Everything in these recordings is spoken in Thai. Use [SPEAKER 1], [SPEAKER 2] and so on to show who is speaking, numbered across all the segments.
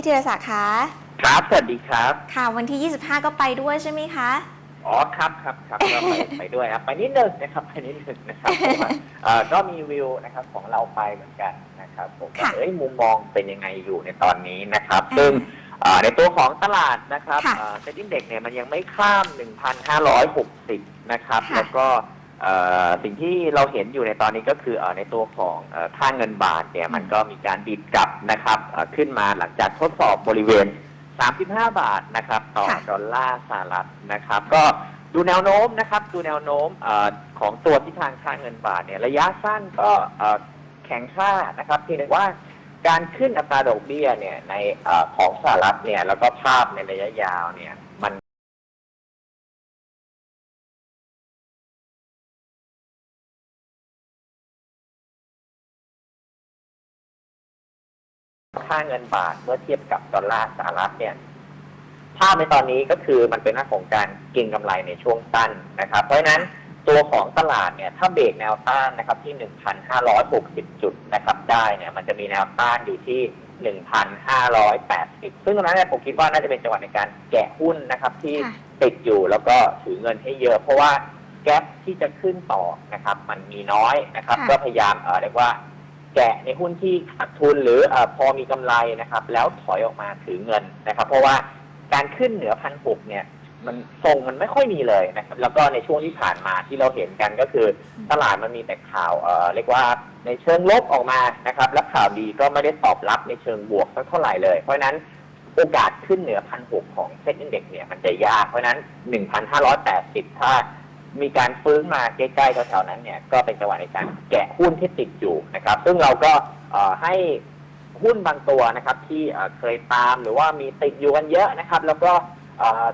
[SPEAKER 1] พี่ธีรศักดิ์คะ
[SPEAKER 2] ครับสวัสดีครับ
[SPEAKER 1] ค่ะ วันที่ 25 ก็ไปด้วยใช่ไหมคะ
[SPEAKER 2] อ๋อครับครับครับก็ไปไปด้วยครับ ไปนิดนึงนะครับไปนิดนึงนะครับเพราะว่าเอ่อก็มีวิวนะครับของเราไปเหมือนกันนะครับผมว่า
[SPEAKER 1] ค่ะ
[SPEAKER 2] เอ้ยมุมมองเป็นยังไงอยู่ในตอนนี้นะครับ
[SPEAKER 1] อ่า
[SPEAKER 2] ซึ่งเอ่อในตัวของตลาดนะครับ
[SPEAKER 1] ค่ะ
[SPEAKER 2] เซ็นดิ้งเด็กเนี่ยมันยังไม่ข้าม 1,560 นะครับ
[SPEAKER 1] ค่ะ
[SPEAKER 2] แล้วก็เอ่อ สิ่งที่เราเห็นอยู่ในตอนนี้ก็คือเอ่อในตัวของเอ่อค่าเงินบาทเนี่ยมันก็มีการดีดกลับนะครับเอ่อขึ้นมาหลังจากทดสอบบริเวณ 35 บาทนะครับต่อ
[SPEAKER 1] ค่ะ
[SPEAKER 2] ดอลลาร์สหรัฐนะครับ ก็ดูแนวโน้มนะครับดูแนวโน้มเออของตัวทิศทางค่าเงินบาทเนี่ยระยะสั้นก็เอ่อแข็งค่านะครับเพียงแต่ว่าการขึ้นอัตราดอกเบี้ยเนี่ยในเออของสหรัฐเนี่ยแล้วก็ภาพในระยะยาวเนี่ย ค่าเงินบาทเมื่อเทียบกับดอลลาร์สหรัฐเนี่ยภาพในตอนนี้ก็คือมันเป็นหน้าของการเก็งกำไรในช่วงสั้นนะครับ เพราะฉะนั้นตัวของตลาดเนี่ยถ้าเบรกแนวต้านนะครับที่ 1,560 จุดนะครับได้เนี่ยมันจะมีแนวต้านอยู่ที่ 1,580 ซึ่งตรงนั้นเนี่ยผมคิดว่าน่าจะเป็นจังหวะในการแกะหุ้นนะครับที่
[SPEAKER 1] ค่ะ
[SPEAKER 2] ติดอยู่แล้วก็ถือเงินให้เยอะ เพราะว่าแก๊ปที่จะขึ้นต่อนะครับมันมีน้อยนะครับ
[SPEAKER 1] ค่ะ
[SPEAKER 2] ก็พยายามเอ่อเรียกว่า แกะในหุ้นที่ขาดทุนหรืออพอมีกำไรนะครับ แล้วถอยออกมาถือเงินนะครับ เพราะว่าการขึ้นเหนือพันหกเนี่ย มันทรงมันไม่ค่อยมีเลยนะครับ แล้วก็ในช่วงที่ผ่านมาที่เราเห็นกันก็คือตลาดมันมีแต่ข่าวเอ่อเรียกว่าในเชิงลบออกมานะครับ และข่าวดีก็ไม่ได้ตอบรับในเชิงบวกสักเท่าไหร่เลย เพราะฉะนั้นโอกาสขึ้นเหนือพันหกของเซ็ตอินเด็กเนี่ยมันจะยาก เพราะฉะนั้นหนึ่งพันห้าร้อยแปดสิบถ้า มีการฟื้นมาใกล้ๆแถวๆนั้นเนี่ยก็เป็นจังหวะในการแกะหุ้นที่ติดอยู่นะครับ ซึ่งเราก็เอ่อให้หุ้นบางตัวนะครับ ที่เอ่อเคยตามหรือว่ามีติดอยู่กันเยอะนะครับ แล้วก็เอ่อ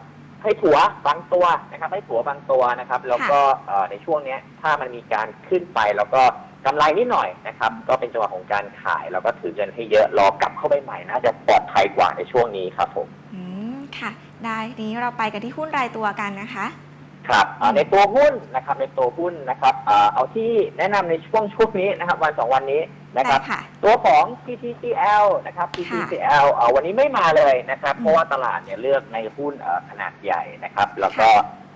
[SPEAKER 2] ให้ถัวบางตัวนะครับ ให้ถัวบางตัวนะครับ แล้วก็เอ่อในช่วงเนี้ยถ้ามันมีการขึ้นไปแล้วก็กำไรนิดหน่อยนะครับ ก็เป็นจังหวะของการขายแล้วก็ถือเงินให้เยอะรอกลับเข้าไปใหม่น่าจะปลอดภัยกว่าในช่วงนี้ครับผม
[SPEAKER 1] อืมค่ะ ได้ทีนี้เราไปกันที่หุ้นรายตัวกันนะคะ
[SPEAKER 2] ครับเอ่อในตัวหุ้นนะครับในตัวหุ้นนะครับเอ่อเอาที่แนะนำในช่วงช่วงนี้นะครับวันสองวันนี้นะครับ
[SPEAKER 1] ได้ค่ะ
[SPEAKER 2] ตัวของ PTCL นะครับ PTCL เอ่อวันนี้ไม่มาเลยนะครับ
[SPEAKER 1] อืม
[SPEAKER 2] เพราะว่าตลาดเนี่ยเลือกในหุ้นเอ่อขนาดใหญ่นะครับ แล้วก็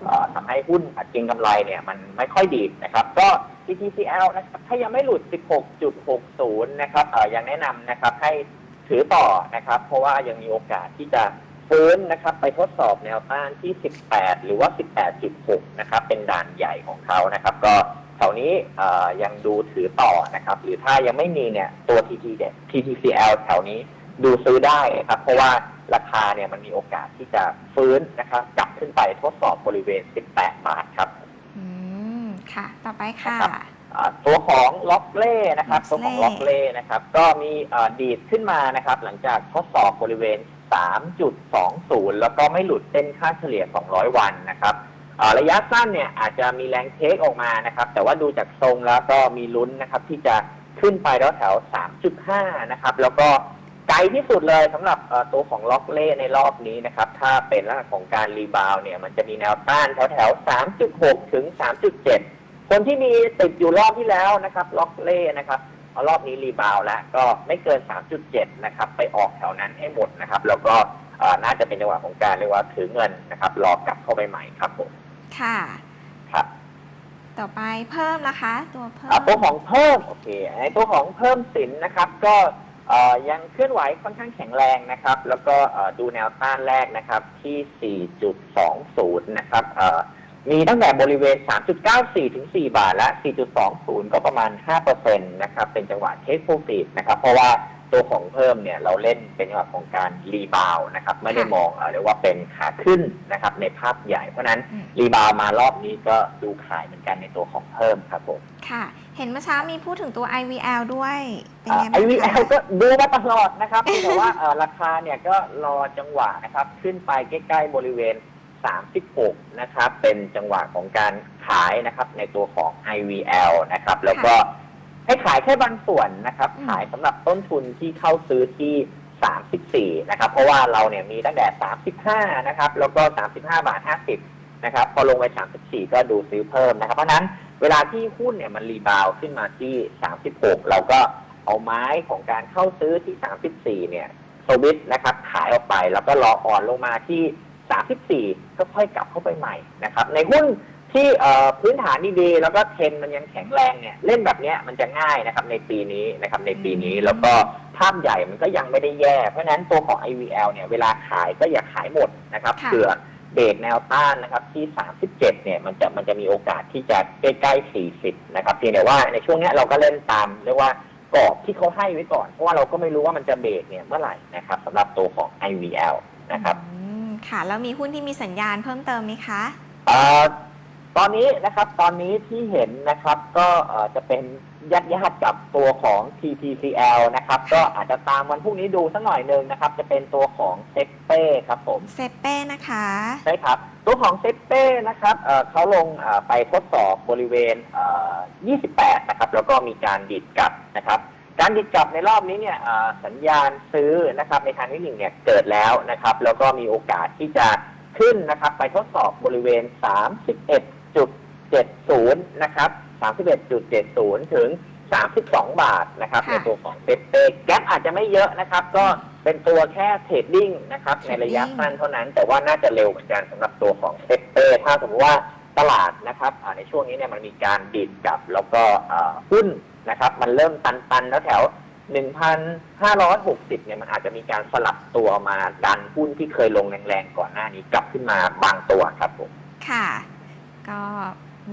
[SPEAKER 2] เอ่อทำให้หุ้นอัดเก็งกำไรเนี่ยมันไม่ค่อยดีนะครับ ก็ PTCL นะครับถ้ายังไม่หลุด 16.60 นะครับเอ่อยังแนะนำนะครับให้ถือต่อนะครับ เพราะว่ายังมีโอกาสที่จะ ฟื้นนะครับ ไปทดสอบแนวต้านที่ 18 หรือว่า 18.6 นะครับ เป็นด่านใหญ่ของเขานะครับ ก็แถวนี้เอ่อยังดูถือต่อนะครับ หรือถ้ายังไม่มีเนี่ยตัว TT เด็ด TTCL แถวนี้ดูซื้อได้นะครับ เพราะว่าราคาเนี่ยมันมีโอกาสที่จะฟื้นนะครับกลับขึ้นไปทดสอบบริเวณ 18 บาทครับ
[SPEAKER 1] อืม ค่ะ ต่อไปค่ะ
[SPEAKER 2] นะครับอ่าตัวของล็อกเล่นะครับ ตัวของ
[SPEAKER 1] Lockley
[SPEAKER 2] ล็อกเล่นะครับ ก็มีเอ่อดีดขึ้นมานะครับ หลังจากทดสอบบริเวณ 3.20 แล้วก็ไม่หลุดเส้นค่าเฉลี่ย 200 วันนะครับระยะสั้นเนี่ยอาจจะมีแรงเทคออกมานะครับ แต่ว่าดูจากทรงแล้วก็มีลุ้นนะครับที่จะขึ้นไปแล้วแถว3.5 นะครับ แล้วก็ไกลที่สุดเลยสำหรับตัวของล็อกเล่ในรอบนี้นะครับ ถ้าเป็นลักษณะของการรีบาวด์เนี่ย มันจะมีแนวต้านแถวแถว3.6 ถึง 3.7 คนที่มีติดอยู่รอบที่แล้วนะครับ ล็อกเล่นะครับ เอารอบนี้รีบาวด์แล้วก็ไม่เกิน 3.7 นะครับ ไปออกแถวนั้นให้หมดนะครับ แล้วก็เอ่อน่าจะเป็นจังหวะของการเรียกว่าถือเงินนะครับรอกลับเข้าไปใหม่ครับผม
[SPEAKER 1] ค่ะ
[SPEAKER 2] ครับ
[SPEAKER 1] ต่อไปเพิ่มนะคะ ตัวเพิ่ม
[SPEAKER 2] อ่าตัวของเพิ่มโอเคในตัวของเพิ่มสินนะครับ ก็เอ่อยังเคลื่อนไหวค่อนข้างแข็งแรงนะครับ แล้วก็เอ่อดูแนวต้านแรกนะครับที่ 4.20 นะครับเอ่อ มีตั้งแต่บริเวณ 3.94 ถึง 4 บาทและ 4.20 ก็ประมาณ 5%นะครับ เป็นจังหวะเทคโปรฟิตนะครับ เพราะว่าตัวของเพิ่มเนี่ยเราเล่นเป็นจังหวะของการรีบาวด์นะครับ ไม่ได้มองเอ่อเรียกว่าเป็นขาขึ้นนะครับในภาพใหญ่ เพราะฉะนั้น
[SPEAKER 1] อืม
[SPEAKER 2] รีบาวด์มารอบนี้ก็ดูขายเหมือนกันในตัวของเพิ่มครับผม
[SPEAKER 1] ค่ะ เห็นเมื่อเช้ามีพูดถึงตัว IVL ด้วยเป็น
[SPEAKER 2] อ่า
[SPEAKER 1] ไงบ้าง
[SPEAKER 2] IVL
[SPEAKER 1] คะ
[SPEAKER 2] ก็ดูมาตลอดนะครับเพียงแต่ว่าเอ่อราคาเนี่ยก็รอจังหวะนะครับ ขึ้นไปใกล้ๆบริเวณ 36 นะครับ เป็นจังหวะของการขายนะครับ ในตัวของ IVL นะครับ แล้วก็ให้ขายแค่บางส่วนนะครับ
[SPEAKER 1] อืม
[SPEAKER 2] ขายสำหรับต้นทุนที่เข้าซื้อที่ 34 นะครับ เพราะว่าเราเนี่ยมีตั้งแต่ 35 นะครับ แล้วก็ 35 บาท 50 นะครับ พอลงไป 34 ก็ดูซื้อเพิ่มนะครับ เพราะฉะนั้นเวลาที่หุ้นเนี่ยมันรีบาวด์ขึ้นมาที่ 36 เราก็เอาไม้ของการเข้าซื้อที่ 34 เนี่ยไปสวิตช์นะครับ ขายออกไปแล้วก็รออ่อนลงมาที่ 34 ก็ค่อยกลับเข้าไปใหม่นะครับ ในหุ้นที่เอ่อพื้นฐานดีๆแล้วก็เทรนด์มันยังแข็งแรงเนี่ยเล่นแบบเนี้ยมันจะง่ายนะครับในปีนี้นะครับในปีนี้แล้วก็ภาพใหญ่มันก็ยังไม่ได้แย่ เพราะฉะนั้นตัวของ IVL เนี่ยเวลาขายก็อย่าขายหมดนะครับ
[SPEAKER 1] ค่ะ
[SPEAKER 2] เผื่อเบรกแนวต้านนะครับที่ 37 เนี่ยมันจะมันจะมีโอกาสที่จะใกล้ๆ 40 นะครับเพียงแต่ว่าในช่วงเนี้ยเราก็เล่นตามเรียกว่ากรอบที่เขาให้ไว้ก่อน เพราะว่าเราก็ไม่รู้ว่ามันจะเบรกเนี่ยเมื่อไหร่นะครับสำหรับตัวของ IVL นะครับ
[SPEAKER 1] อืม ค่ะ แล้วมีหุ้นที่มีสัญญาณเพิ่มเติมไหมคะ
[SPEAKER 2] เอ่อตอนนี้นะครับตอนนี้ที่เห็นนะครับก็เอ่อจะเป็นยัดญาติกับตัวของ TTCL นะครับ ก็อาจจะตามวันพรุ่งนี้ดูสักหน่อยหนึ่งนะครับ จะเป็นตัวของเซ็กเป้ครับผม
[SPEAKER 1] เซเป้นะคะ
[SPEAKER 2] ใช่ครับ ตัวของเซ็กเป้นะครับเอ่อเขาลงเอ่อไปทดสอบบริเวณเอ่อ28 นะครับ แล้วก็มีการดิดกลับนะครับ การดิดกลับในรอบนี้เนี่ยเอ่อสัญญาณซื้อนะครับในทางที่หนึ่งเนี่ยเกิดแล้วนะครับ แล้วก็มีโอกาสที่จะขึ้นนะครับ ไปทดสอบบริเวณ 31.70 นะครับ 31.70 ถึง 32 บาทนะครับ
[SPEAKER 1] ค่ะ
[SPEAKER 2] ในตัวของเซ็ตเต้แก๊ปอาจจะไม่เยอะนะครับ ก็เป็นตัวแค่เทรดดิ้งนะครับ ในระยะสั้นเท่านั้น แต่ว่าน่าจะเร็วเหมือนกันสำหรับตัวของเซ็ตเต้ถ้าสมมติว่า ตลาดนะครับอ่าในช่วงนี้เนี่ยมันมีการดีดกลับ แล้วก็อ่าหุ้นนะครับ มันเริ่มตันๆแล้วแถว 1,560 เนี่ยมันอาจจะมีการสลับตัวมาดันหุ้นที่เคยลงแรงๆก่อนหน้านี้กลับขึ้นมาบางตัวครับผม
[SPEAKER 1] ค่ะ ก็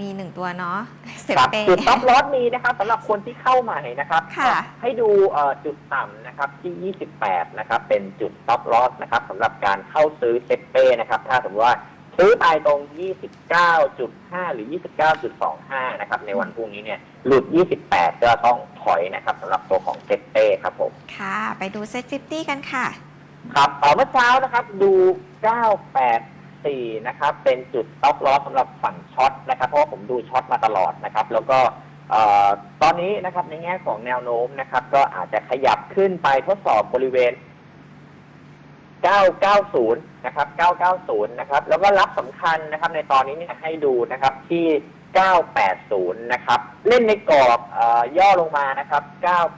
[SPEAKER 1] มีหนึ่งตัวเนาะเซ
[SPEAKER 2] ครับ
[SPEAKER 1] เป้
[SPEAKER 2] จุดต็อปลอสมีนะครับสำหรับคนที่เข้าใหม่นะครับ
[SPEAKER 1] ค่ะ
[SPEAKER 2] ให้ดูเอ่อจุดต่ำนะครับที่ 28 นะครับ เป็นจุดต็อปลอสนะครับสำหรับการเข้าซื้อเซตเป้นะครับ ถ้าสมมติว่า ซื้อไปตรง 29.5 หรือ 29.25 นะครับ ในวันพรุ่งนี้เนี่ย หลุด 28 ก็ต้องถอยนะครับสำหรับตัวของเซตเป้ครับผม
[SPEAKER 1] ค่ะ ไปดูเซตฟิฟตี้กันค่ะ
[SPEAKER 2] ครับเอ่อเมื่อเช้านะครับ ดู 984 นะครับ เป็นจุดต็อปลอสสำหรับฝั่งช็อตนะครับ เพราะว่าผมดูช็อตมาตลอดนะครับ แล้วก็เอ่อตอนนี้นะครับในแง่ของแนวโน้มนะครับ ก็อาจจะขยับขึ้นไปทดสอบบริเวณ 990 นะครับ 990 นะครับ แล้วก็รับสำคัญนะครับ ในตอนนี้เนี่ยให้ดูนะครับที่ 980 นะครับ เล่นในกรอบอ่ย่อลงมานะครับ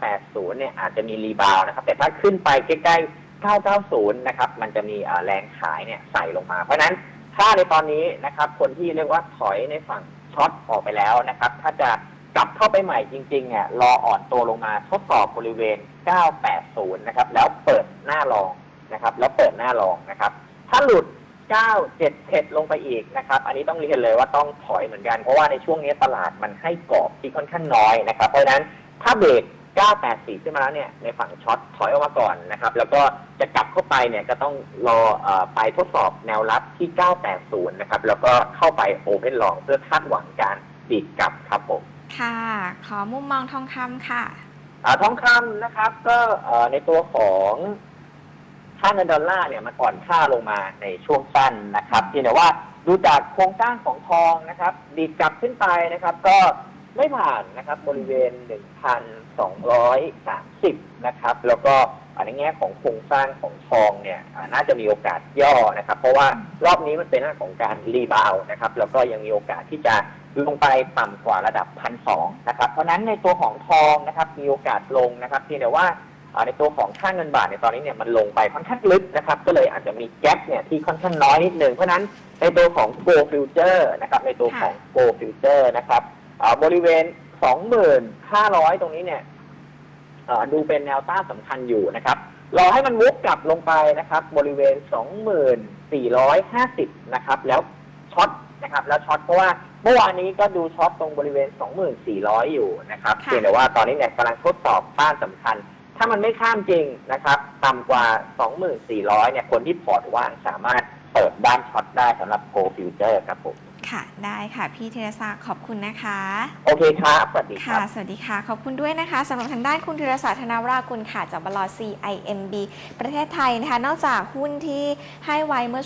[SPEAKER 2] 980 เนี่ยอาจจะมีรีบาวด์นะครับ แต่ถ้าขึ้นไปใกล้ๆ 990 นะครับ มันจะมีแรงขายเนี่ยใส่ลงมา เพราะฉะนั้นถ้าในตอนนี้นะครับ คนที่เรียกว่าถอยในฝั่งช็อตออกไปแล้วนะครับ ถ้าจะกลับเข้าไปใหม่จริงๆเนี่ยรออ่อนตัวลงมาทดสอบบริเวณ 980 นะครับ แล้วเปิดหน้ารอง นะครับ แล้วเปิดหน้ารองนะครับ ถ้าหลุด 977 ลงไปอีกนะครับ อันนี้ต้องเรียนเลยว่าต้องถอยเหมือนกัน เพราะว่าในช่วงนี้ตลาดมันให้กรอบที่ค่อนข้างน้อยนะครับ เพราะฉะนั้นถ้าเบรก 984 ขึ้นมาแล้วเนี่ยในฝั่งช็อตถอยออกมาก่อนนะครับ แล้วก็จะกลับเข้าไปเนี่ยก็ต้องรอเออไปทดสอบแนวรับที่ 980 นะครับ แล้วก็เข้าไปโอเพนลองเพื่อคาดหวังการดีดกลับครับผม
[SPEAKER 1] ค่ะ ขอมุมมองทองคำค่ะ
[SPEAKER 2] อาทองคำนะครับก็เอ่อในตัวของ ค่าเงินดอลลาร์เนี่ยมันอ่อนค่าลงมาในช่วงสั้นนะครับเพียงแต่ว่าดูจากโครงสร้างของทองนะครับ ดีดกลับขึ้นไปนะครับ ก็ไม่ผ่านนะครับบริเวณ 1,230 นะครับ แล้วก็อ่าในแง่ของโครงสร้างของทองเนี่ยน่าจะมีโอกาสย่อนะครับ เพราะว่ารอบนี้มันเป็นเรื่องของการรีบาวด์นะครับ แล้วก็ยังมีโอกาสที่จะลงไปต่ำกว่าระดับพันสองนะครับ เพราะนั้นในตัวของทองนะครับ มีโอกาสลงนะครับเพียงแต่ว่า ในตัวของค่าเงินบาทในตอนนี้เนี่ยมันลงไปค่อนข้างลึกนะครับ ก็เลยอาจจะมีแก๊ปเนี่ยที่ค่อนข้างน้อยนิดนึงเพราะฉะนั้นในตัวของ Go Future นะครับในตัวของ Go Future นะครับอ่าบริเวณ 25,000 ตรงนี้เนี่ยเอ่อดูเป็นแนวต้านสำคัญอยู่นะครับรอให้มันวุบกลับลงไปนะครับ บริเวณ 2450 นะครับ แล้วช็อตนะครับ แล้วช็อตเพราะว่าเมื่อวานนี้ก็ดูช็อตตรงบริเวณ 2400 อยู่นะครับ
[SPEAKER 1] ค่ะ
[SPEAKER 2] เพียงแต่ว่าตอนนี้เนี่ยกำลังทดสอบต้านสำคัญ ถ้ามันไม่ข้ามจริงนะครับ ต่ำกว่า 2400 เนี่ย คนที่พอร์ตว่างสามารถเปิดด้านช็อตได้สำหรับ Go Future ครับผม
[SPEAKER 1] ค่ะ ได้ค่ะ พี่เทเรศักดิ์ขอบคุณนะคะ
[SPEAKER 2] โอเคครับ สวัสดีค
[SPEAKER 1] ค่ะ
[SPEAKER 2] รับ
[SPEAKER 1] สวัสดีค่ะ ขอบคุณด้วยนะคะสำหรับทางด้านคุณธีรศักดิ์ธนาวรากุลค่ะจากบล CIMB ประเทศไทยนะคะ นอกจากหุ้นที่ให้ไว้เมื่อ